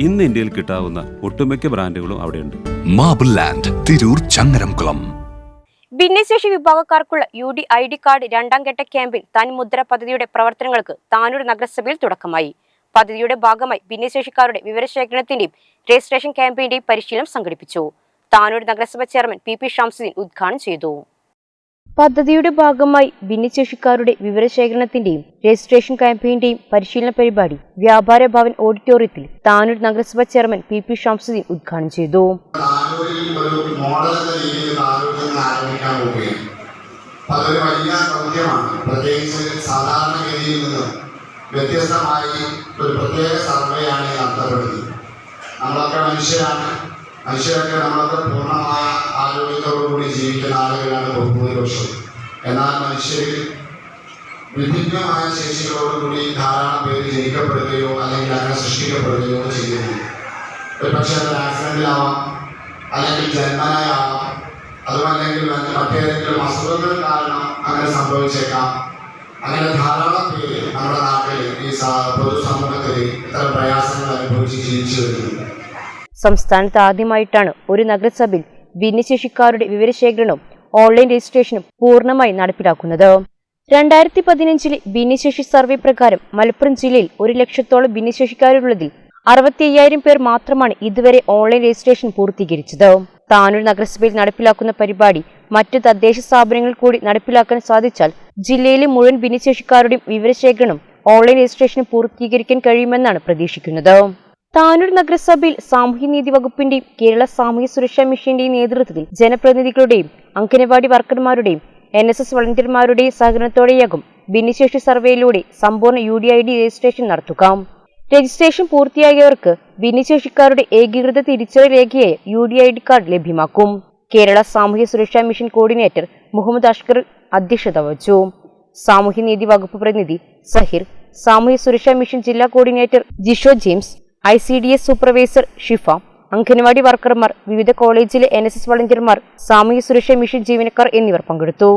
ഇന്ന് ഇന്ത്യയിൽ കിട്ടാവുന്ന ഒട്ടുമിക്ക ബ്രാൻഡുകളും അവിടെയുണ്ട്. Marble Land Tirur Changaramkulam. ഭിന്നശേഷി വിഭാഗക്കാർക്കുള്ള U D I D card രണ്ടാം ഘട്ട ക്യാമ്പിൽ തൻമുദ്ര പദ്ധതിയുടെ പ്രവർത്തനങ്ങൾക്ക് താനൂർ നഗരസഭയിൽ തുടക്കമായി. പദ്ധതിയുടെ ഭാഗമായി ഭിന്നശേഷിക്കാരുടെ വിവരശേഖരണത്തിന്റെയും രജിസ്ട്രേഷൻ ക്യാമ്പയിന്റെയും പരിശീലനം സംഘടിപ്പിച്ചു. താനൂർ നഗരസഭ ചെയർമാൻ പി പി ഷംസുദ്ദീൻ ഉദ്ഘാടനം ചെയ്തു. പദ്ധതിയുടെ ഭാഗമായി ഭിന്നശേഷിക്കാരുടെ വിവരശേഖരണത്തിന്റെയും രജിസ്ട്രേഷൻ ക്യാമ്പയിന്റെയും പരിശീലന പരിപാടി വ്യാപാര ഭവൻ ഓഡിറ്റോറിയത്തിൽ താനൂർ നഗരസഭാ ചെയർമാൻ പി പി ഷംസുദ്ദീൻ ഉദ്ഘാടനം ചെയ്തു. അതൊരു വലിയ ദൗത്യമാണ് പ്രത്യേകിച്ച് സാധാരണഗതിയിൽ നിന്നും വ്യത്യസ്തമായി ഒരു പ്രത്യേക സർവേയാണ് നടത്തപ്പെടുന്നത് നമ്മളൊക്കെ മനുഷ്യരാണ്. മനുഷ്യരൊക്കെ നമ്മളൊക്കെ പൂർണമായ ബഹുഭൂരിപക്ഷം എന്നാൽ മനുഷ്യരിൽ വിഭിന്നമായ ശേഷികളോടുകൂടി ധാരാളം പേര് ജനിക്കപ്പെടുകയോ അല്ലെങ്കിൽ അങ്ങനെ സൃഷ്ടിക്കപ്പെടുകയോ ചെയ്യുന്നു. ഒരു പക്ഷേ അത് ആക്സിഡന്റിലാവാം അല്ലെങ്കിൽ ജന്മനായാവാം അതുമല്ലെങ്കിൽ മറ്റ് മറ്റേതെങ്കിലും അസുഖങ്ങൾ കാരണം അങ്ങനെ സംഭവിച്ചേക്കാം. അങ്ങനെ ധാരാളം പേര് നമ്മുടെ നാട്ടിൽ ഈ പൊതുസമൂഹത്തിൽ ഇത്തരം പ്രയാസങ്ങൾ അനുഭവിച്ച് ജീവിച്ചു വരുന്നുണ്ട്. സംസ്ഥാനത്ത് ആദ്യമായിട്ടാണ് ഒരു നഗരസഭയിൽ ഭിന്നശേഷിക്കാരുടെ വിവരശേഖരണവും ഓൺലൈൻ രജിസ്ട്രേഷനും പൂർണമായി നടപ്പിലാക്കുന്നത്. രണ്ടായിരത്തി പതിനഞ്ചിലെ ഭിന്നശേഷി സർവേ പ്രകാരം മലപ്പുറം ജില്ലയിൽ ഒരു ലക്ഷത്തോളം ഭിന്നശേഷിക്കാരുള്ളതിൽ അറുപത്തി അയ്യായിരം പേർ മാത്രമാണ് ഇതുവരെ ഓൺലൈൻ രജിസ്ട്രേഷൻ പൂർത്തീകരിച്ചത്. താനൂർ നഗരസഭയിൽ നടപ്പിലാക്കുന്ന പരിപാടി മറ്റ് തദ്ദേശ സ്ഥാപനങ്ങൾ കൂടി നടപ്പിലാക്കാൻ സാധിച്ചാൽ ജില്ലയിലെ മുഴുവൻ ഭിന്നശേഷിക്കാരുടെയും വിവരശേഖരണം ഓൺലൈൻ രജിസ്ട്രേഷൻ പൂർത്തീകരിക്കാൻ കഴിയുമെന്നാണ് പ്രതീക്ഷിക്കുന്നത്. താനൂർ നഗരസഭയിൽ സാമൂഹ്യനീതി വകുപ്പിന്റെയും കേരള സാമൂഹ്യ സുരക്ഷാ മിഷന്റെയും നേതൃത്വത്തിൽ ജനപ്രതിനിധികളുടെയും അംഗനവാടി വർക്കർമാരുടെയും എൻ എസ് എസ് വളണ്ടിയർമാരുടെയും സഹകരണത്തോടെയാകും ഭിന്നശേഷി സർവേയിലൂടെ സമ്പൂർണ U D I D registration നടത്തുക. രജിസ്ട്രേഷൻ പൂർത്തിയായവർക്ക് ഭിന്നശേഷിക്കാരുടെ ഏകീകൃത തിരിച്ചറിയൽ രേഖയായ U D I D card ലഭ്യമാക്കും. കേരള സാമൂഹ്യ സുരക്ഷാ മിഷൻ കോർഡിനേറ്റർ മുഹമ്മദ് അഷ്കർ അധ്യക്ഷത വഹിച്ചു. സാമൂഹ്യനീതി വകുപ്പ് പ്രതിനിധി സഹിർ സാമൂഹ്യ സുരക്ഷാ മിഷൻ ജില്ലാ coordinator Jisho James I C D S supervisor Shifa anganwadi വർക്കർമാർ വിവിധ കോളേജിലെ എൻ എസ് എസ് വളണ്ടിയർമാർ സാമൂഹ്യ സുരക്ഷാ മിഷൻ ജീവനക്കാർ എന്നിവർ പങ്കെടുത്തു.